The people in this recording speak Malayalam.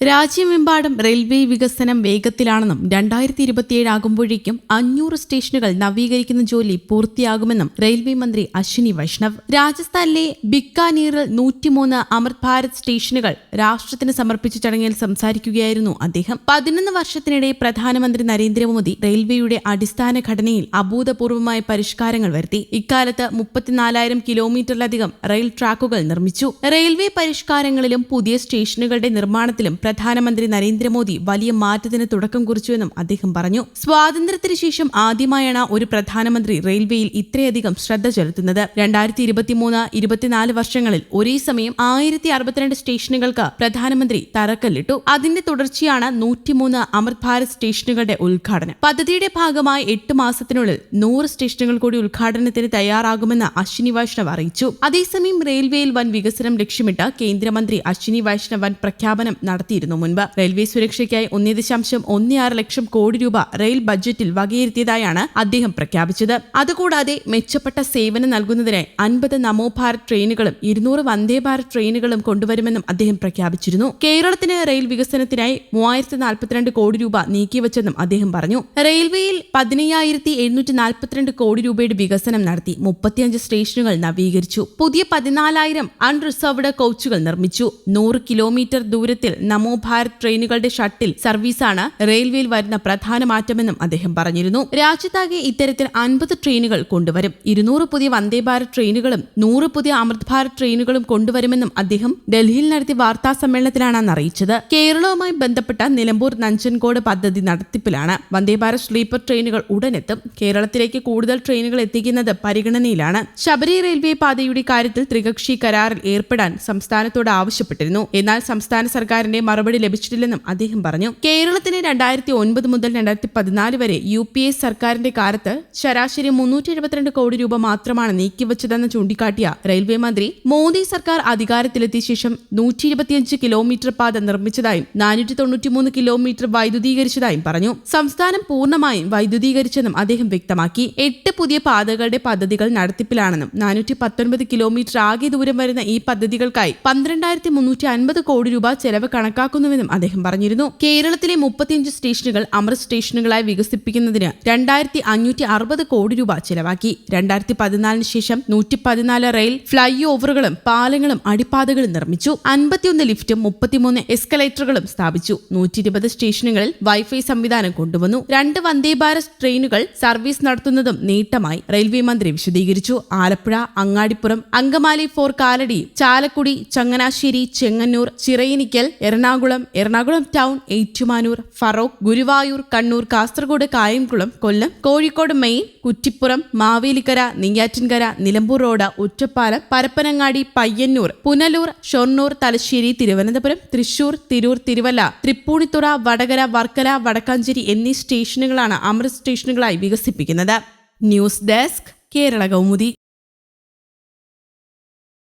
രാജ്യമെമ്പാടും റെയിൽവേ വികസനം വേഗത്തിലാണെന്നും രണ്ടായിരത്തി ഇരുപത്തിയേഴ് ആകുമ്പോഴേക്കും അഞ്ഞൂറ് സ്റ്റേഷനുകൾ നവീകരിക്കുന്ന ജോലി പൂർത്തിയാകുമെന്നും റെയിൽവേ മന്ത്രി അശ്വിനി വൈഷ്ണവ്. രാജസ്ഥാനിലെ ബിക്കാനീറിൽ നൂറ്റിമൂന്ന് അമൃത് ഭാരത് സ്റ്റേഷനുകൾ രാഷ്ട്രത്തിന് സമർപ്പിച്ച ചടങ്ങിൽ സംസാരിക്കുകയായിരുന്നു അദ്ദേഹം. പതിനൊന്ന് വർഷത്തിനിടെ പ്രധാനമന്ത്രി നരേന്ദ്രമോദി റെയിൽവേയുടെ അടിസ്ഥാന ഘടനയിൽ അഭൂതപൂർവമായ പരിഷ്കാരങ്ങൾ വരുത്തി. ഇക്കാലത്ത് മുപ്പത്തിനാലായിരം കിലോമീറ്ററിലധികം റെയിൽ ട്രാക്കുകൾ നിർമ്മിച്ചു. റെയിൽവേ പരിഷ്കാരങ്ങളിലും പുതിയ സ്റ്റേഷനുകളുടെ നിർമ്മാണത്തിലും പ്രധാനമന്ത്രി നരേന്ദ്രമോദി വലിയ മാറ്റത്തിന് തുടക്കം കുറിച്ചുവെന്നും അദ്ദേഹം പറഞ്ഞു. സ്വാതന്ത്ര്യത്തിന് ശേഷം ആദ്യമായാണ് ഒരു പ്രധാനമന്ത്രി റെയിൽവേയിൽ ഇത്രയധികം ശ്രദ്ധ ചെലുത്തുന്നത്. രണ്ടായിരത്തി ഇരുപത്തിമൂന്ന് ഇരുപത്തിനാല് വർഷങ്ങളിൽ ഒരേ സമയം ആയിരത്തി അറുപത്തിരണ്ട് സ്റ്റേഷനുകൾക്ക് പ്രധാനമന്ത്രി തറക്കല്ലിട്ടു. അതിന്റെ തുടർച്ചയാണ് നൂറ്റിമൂന്ന് അമൃത് ഭാരത് സ്റ്റേഷനുകളുടെ ഉദ്ഘാടനം. പദ്ധതിയുടെ ഭാഗമായി എട്ട് മാസത്തിനുള്ളിൽ നൂറ് സ്റ്റേഷനുകൾ കൂടി ഉദ്ഘാടനത്തിന് തയ്യാറാകുമെന്ന് അശ്വിനി വൈഷ്ണവ് അറിയിച്ചു. അതേസമയം റെയിൽവേയിൽ വൻ വികസനം ലക്ഷ്യമിട്ട് കേന്ദ്രമന്ത്രി അശ്വിനി വൈഷ്ണവ് വൻ പ്രഖ്യാപനം നടത്തിയിരുന്നു. മുൻപ് റെയിൽവേ സുരക്ഷയ്ക്കായി ഒന്നേ ദശാംശം ഒന്നേ ആറ് ലക്ഷം കോടി രൂപ റെയിൽ ബജറ്റിൽ വകയിരുത്തിയതായാണ് അദ്ദേഹം പ്രഖ്യാപിച്ചത്. അതുകൂടാതെ മെച്ചപ്പെട്ട സേവനം നൽകുന്നതിനായി അൻപത് നമോ ഭാരത് ട്രെയിനുകളും ഇരുന്നൂറ് വന്ദേ ഭാരത് ട്രെയിനുകളും കൊണ്ടുവരുമെന്നും അദ്ദേഹം പ്രഖ്യാപിച്ചിരുന്നു. കേരളത്തിന് റെയിൽ വികസനത്തിനായി മൂവായിരത്തി നാൽപ്പത്തിരണ്ട് കോടി രൂപ നീക്കിവച്ചെന്നും അദ്ദേഹം പറഞ്ഞു. റെയിൽവേയിൽ പതിനയ്യായിരത്തി എഴുന്നൂറ്റി നാൽപ്പത്തിരണ്ട് കോടി രൂപയുടെ വികസനം നടത്തി മുപ്പത്തിയഞ്ച് സ്റ്റേഷനുകൾ നവീകരിച്ചു. പുതിയ പതിനാലായിരം അൺറിസർവ്ഡ് കോച്ചുകൾ നിർമ്മിച്ചു. നൂറ് കിലോമീറ്റർ ദൂരത്തിൽ നമോ ഭാരത് ട്രെയിനുകളുടെ ഷട്ടിൽ സർവീസാണ് റെയിൽവേയിൽ വരുന്ന പ്രധാന മാറ്റമെന്നും അദ്ദേഹം പറഞ്ഞിരുന്നു. രാജ്യത്താകെ ഇത്തരത്തിൽ അൻപത് ട്രെയിനുകൾ കൊണ്ടുവരും. ഇരുന്നൂറ് പുതിയ വന്ദേ ഭാരത് ട്രെയിനുകളും നൂറ് പുതിയ അമൃത് ഭാരത് ട്രെയിനുകളും കൊണ്ടുവരുമെന്നും അദ്ദേഹം ഡൽഹിയിൽ നടത്തിയ വാർത്താ സമ്മേളനത്തിലാണ് അറിയിച്ചത്. കേരളവുമായി ബന്ധപ്പെട്ട നിലമ്പൂർ നഞ്ചൻകോട് പദ്ധതി നടത്തിപ്പിലാണ് വന്ദേ ഭാരത് സ്ലീപ്പർ ട്രെയിനുകൾ ഉടനെത്തും. കേരളത്തിലേക്ക് കൂടുതൽ ട്രെയിനുകൾ എത്തിക്കുന്നത് പരിഗണനയിലാണ്. ശബരി റെയിൽവേ പാതയുടെ കാര്യത്തിൽ ത്രികക്ഷി കരാറിൽ ഏർപ്പെടാൻ സംസ്ഥാനത്തോട് ആവശ്യപ്പെട്ടിരുന്നു. എന്നാൽ സംസ്ഥാന സർക്കാരിന്റെ മറുപടി ലഭിച്ചിട്ടില്ലെന്നും അദ്ദേഹം പറഞ്ഞു. കേരളത്തിന് രണ്ടായിരത്തി ഒൻപത് മുതൽ രണ്ടായിരത്തി പതിനാല് വരെ യു പി എ സർക്കാരിന്റെ കാലത്ത് ശരാശരി മുന്നൂറ്റി എഴുപത്തിരണ്ട് കോടി രൂപ മാത്രമാണ് നീക്കിവച്ചതെന്ന് ചൂണ്ടിക്കാട്ടിയ റെയിൽവേ മന്ത്രി മോദി സർക്കാർ അധികാരത്തിലെത്തിയ ശേഷം നൂറ്റി ഇരുപത്തിയഞ്ച് കിലോമീറ്റർ പാത നിർമ്മിച്ചതായും നാനൂറ്റി തൊണ്ണൂറ്റിമൂന്ന് കിലോമീറ്റർ വൈദ്യുതീകരിച്ചതായും പറഞ്ഞു. സംസ്ഥാനം പൂർണമായും വൈദ്യുതീകരിച്ചെന്നും അദ്ദേഹം വ്യക്തമാക്കി. എട്ട് പുതിയ പാതകളുടെ പദ്ധതികൾ നടത്തിപ്പിലാണെന്നും നാനൂറ്റി പത്തൊൻപത് കിലോമീറ്റർ ആകെ ദൂരം വരുന്ന ഈ പദ്ധതികൾക്കായി പന്ത്രണ്ടായിരത്തി മുന്നൂറ്റി അൻപത് കോടി രൂപ ചെലവ് കണക്കാക്കുന്നുവെന്നും അദ്ദേഹം പറഞ്ഞിരുന്നു. കേരളത്തിലെ മുപ്പത്തിയഞ്ച് സ്റ്റേഷനുകൾ അമൃത് സ്റ്റേഷനുകളായി വികസിപ്പിക്കുന്നതിന് രണ്ടായിരത്തി അഞ്ഞൂറ്റി അറുപത് കോടി രൂപ ചെലവാക്കി. രണ്ടായിരത്തി പതിനാലിന് ശേഷം നൂറ്റി പതിനാല് റെയിൽ ഫ്ലൈ ഓവറുകളും പാലങ്ങളും അടിപ്പാതകളും നിർമ്മിച്ചു. അൻപത്തിയൊന്ന് ലിഫ്റ്റും മുപ്പത്തിമൂന്ന് എസ്കലേറ്ററുകളും സ്ഥാപിച്ചു. നൂറ്റി ഇരുപത് സ്റ്റേഷനുകളിൽ വൈഫൈ സംവിധാനം കൊണ്ടുവന്നു. രണ്ട് വന്ദേ ഭാരത് ട്രെയിനുകൾ സർവീസ് നടത്തുന്നതും നീട്ടമായി റെയിൽവേ മന്ത്രി വിശദീകരിച്ചു. Alappuzha Angadipuram Angamaly for Kalady Chalakudy Changanassery Chengannur Chirayinkeezhu Ernakulam Ernakulam town Ettumanoor Feroke Guruvayur Kannur Kasaragod Kayamkulam Kollam Kozhikode main Kuttippuram Mavelikara Neyyattinkara Nilambur road Ottapalam Parappanangadi Payyanur Punalur Shoranur Thalassery Thiruvananthapuram Thrissur Tirur Thiruvalla Tripunithura Vadakara Varkala Wadakkanchery എന്നീ സ്റ്റേഷനുകളാണ് അമൃത് സ്റ്റേഷനുകളായി വികസിപ്പിക്കുന്നത്. News desk Kerala Kaumudi.